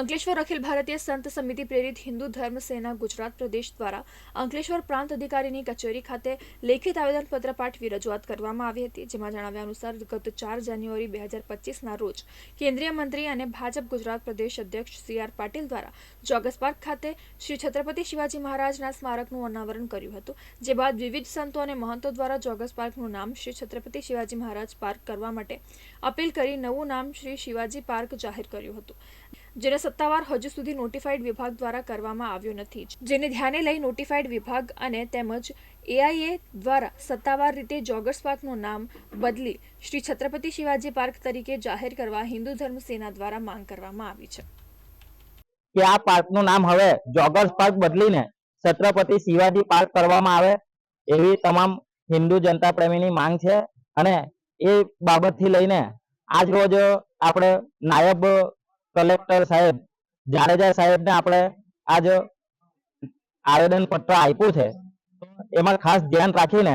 અંકલેશ્વર અખિલ ભારતીય સંત સમિતિ પ્રેરિત હિન્દુ ધર્મ સેના ગુજરાત પ્રદેશ દ્વારા અંકલેશ્વર પ્રાંત અધિકારીની કચેરી ખાતે લેખિત આવેદનપત્ર પાઠવી રજૂઆત કરવામાં આવી હતી, જેમાં જણાવ્યા અનુસાર ગત ચાર જાન્યુઆરી બે હજાર પચીસના રોજ કેન્દ્રીય મંત્રી અને ભાજપ ગુજરાત પ્રદેશ અધ્યક્ષ સી આર પાટીલ દ્વારા જોગસ પાર્ક ખાતે શ્રી છત્રપતિ શિવાજી મહારાજના સ્મારકનું અનાવરણ કર્યું હતું, જે બાદ વિવિધ સંતો અને મહંતો દ્વારા જોગસ પાર્કનું નામ શ્રી છત્રપતિ શિવાજી મહારાજ પાર્ક કરવા માટે અપીલ કરી નવું નામ શ્રી શિવાજી પાર્ક જાહેર કર્યું હતું. જેને સત્તાવાર હજુ સુધી નોટિફાઈડ વિભાગ દ્વારા કરવામાં આવ્યો નથી. જેને ધ્યાને લઈ નોટિફાઈડ વિભાગ અને તેમજ એઆઈએ દ્વારા સત્તાવાર રીતે જોગર્સ પાર્કનું નામ બદલી શ્રી છત્રપતિ શિવાજી પાર્ક તરીકે જાહેર કરવા હિન્દુ ધર્મ સેના દ્વારા માંગ કરવામાં આવી છે. કે આ પાર્કનું નામ હવે જોગર્સ પાર્ક બદલીને છત્રપતિ શિવાજી પાર્ક કરવામાં આવે એવી તમામ હિન્દુ જનતા પ્રેમીની માંગ છે. અને એ બાબતથી લઈને આજ રોજ આપણે નાયબ કલેક્ટર સાહેબ જાડેજા સાહેબને આપણે આજ આવેદન પત્ર આપ્યું છે. એમાં ખાસ ધ્યાન રાખીને